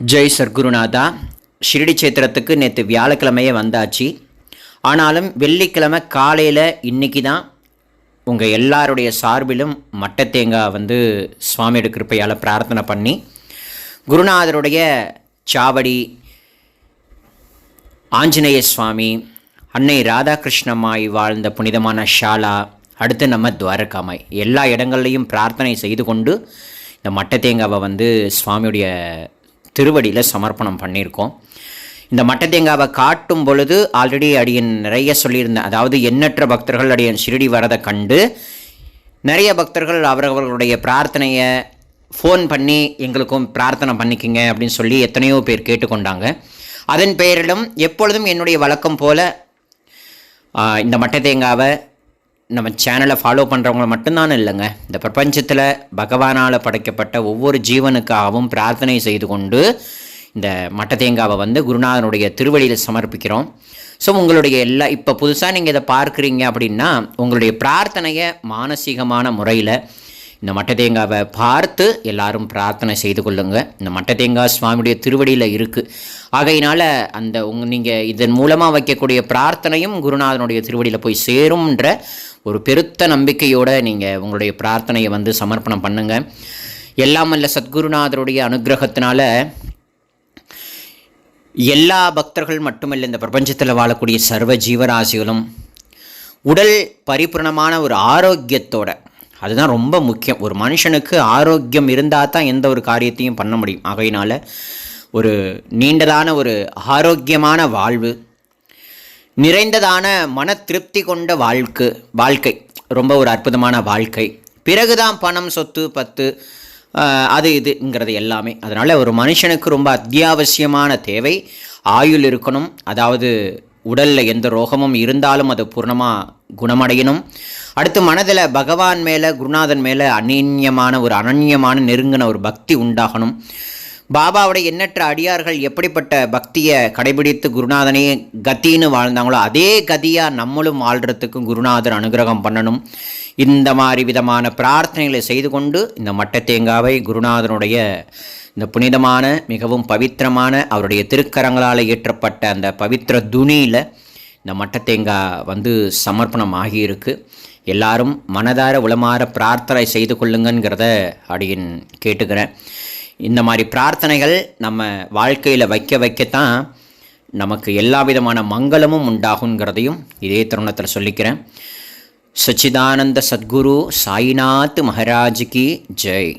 ஜெய் சர்க்குருநாதா. ஷிரடி சேத்திரத்துக்கு நேற்று வியாழக்கிழமையே வந்தாச்சு. ஆனாலும் வெள்ளிக்கிழமை காலையில் இன்றைக்கி தான் உங்கள் எல்லாருடைய சார்பிலும் மட்டை தேங்காய் வந்து சுவாமியோட கிருப்பையால் பிரார்த்தனை பண்ணி குருநாதருடைய சாவடி ஆஞ்சநேய சுவாமி அன்னை ராதாகிருஷ்ணம்மாய் வாழ்ந்த புனிதமான ஷாலா அடுத்து நம்ம துவாரகாமாய் எல்லா இடங்கள்லையும் பிரார்த்தனை செய்து கொண்டு இந்த மட்டை தேங்காவை வந்து சுவாமியுடைய திருவடியில் சமர்ப்பணம் பண்ணியிருக்கோம். இந்த மட்ட தேங்காவை காட்டும் பொழுது ஆல்ரெடி அடியன் நிறைய சொல்லியிருந்தேன் அதாவது எண்ணற்ற பக்தர்கள் அடியன் ஷிரடி வரதை கண்டு நிறைய பக்தர்கள் அவரவர்களுடைய பிரார்த்தனையை ஃபோன் பண்ணி எங்களுக்கும் பிரார்த்தனை பண்ணிக்கிங்க அப்படின்னு சொல்லி எத்தனையோ பேர் கேட்டுக்கொண்டாங்க. அதன் பெயரிலும் எப்பொழுதும் என்னுடைய வழக்கம் போல் இந்த மட்டை தேங்காவை நம்ம சேனலை ஃபாலோ பண்ணுறவங்க மட்டும்தான் இல்லைங்க. இந்த பிரபஞ்சத்தில் பகவானால் படைக்கப்பட்ட ஒவ்வொரு ஜீவனுக்காகவும் பிரார்த்தனை செய்து கொண்டு இந்த மட்ட தேங்காவை வந்து குருநாதனுடைய திருவழியில் சமர்ப்பிக்கிறோம். ஸோ உங்களுடைய எல்லா இப்போ புதுசாக நீங்கள் இதை பார்க்குறீங்க அப்படின்னா உங்களுடைய பிரார்த்தனையை மானசீகமான முறையில் இந்த மட்ட தேங்காவை பார்த்து எல்லாரும் பிரார்த்தனை செய்து கொள்ளுங்கள் இந்த மட்ட தேங்காய் சுவாமியுடைய திருவடியில் இருக்குது ஆகையினால் அந்த உங் நீங்கள் இதன் மூலமாக வைக்கக்கூடிய பிரார்த்தனையும் குருநாதனுடைய திருவடியில் போய் சேரும்ன்ற ஒரு பெருத்த நம்பிக்கையோடு நீங்கள் உங்களுடைய பிரார்த்தனையை வந்து சமர்ப்பணம் பண்ணுங்கள் எல்லாம் அல்ல சத்குருநாதருடைய அனுகிரகத்தினால எல்லா பக்தர்கள் மட்டுமல்ல இந்த பிரபஞ்சத்தில் வாழக்கூடிய சர்வ ஜீவராசிகளும் உடல் பரிபூர்ணமான ஒரு ஆரோக்கியத்தோட அதுதான் ரொம்ப முக்கியம். ஒரு மனுஷனுக்கு ஆரோக்கியம் இருந்தால் தான் எந்த ஒரு காரியத்தையும் பண்ண முடியும். ஆகையினால் ஒரு நீண்டதான ஒரு ஆரோக்கியமான வாழ்வு நிறைந்ததான மன திருப்தி கொண்ட வாழ்க்கை வாழ்க்கை. ரொம்ப ஒரு அற்புதமான வாழ்க்கை. பிறகுதான் பணம் சொத்து பத்து அது இதுங்கிறது எல்லாமே. அதனால் ஒரு மனுஷனுக்கு ரொம்ப அத்தியாவசியமான தேவை. ஆயுள் இருக்கணும். அதாவது உடலில் எந்த ரோகமும் இருந்தாலும் அது பூர்ணமாக குணமடையணும். அடுத்து மனதில் பகவான் மேலே குருநாதன் மேலே அநீன்யமான ஒரு அனன்யமான நெருங்கின ஒரு பக்தி உண்டாகணும். பாபாவுடைய எண்ணற்ற அடியார்கள் எப்படிப்பட்ட பக்தியை கடைபிடித்து குருநாதனே கத்தின்னு வாழ்ந்தாங்களோ அதே கதியாக நம்மளும் வாழ்கிறதுக்கும் குருநாதர் அனுகிரகம் பண்ணணும். இந்த மாதிரி விதமான பிரார்த்தனைகளை செய்து கொண்டு இந்த மட்டத்தேங்காவை குருநாதனுடைய இந்த புனிதமான மிகவும் பவித்திரமான அவருடைய திருக்கரங்களால் இயற்றப்பட்ட அந்த பவித்திர துணியில் இந்த மட்டத்தேங்காய் வந்து சமர்ப்பணம் ஆகியிருக்கு எல்லாரும் மனதார உளமாற பிரார்த்தனை செய்து கொள்ளுங்கிறத அப்படின்னு கேட்டுக்கிறேன். இந்த மாதிரி பிரார்த்தனைகள் நம்ம வாழ்க்கையில் வைக்க வைக்கத்தான் நமக்கு எல்லா விதமான மங்களமும் உண்டாகுங்கிறதையும் இதே தருணத்தில் சொல்லிக்கிறேன். சச்சிதானந்த சத்குரு சாய்நாத் மகாராஜ் கி ஜெய்.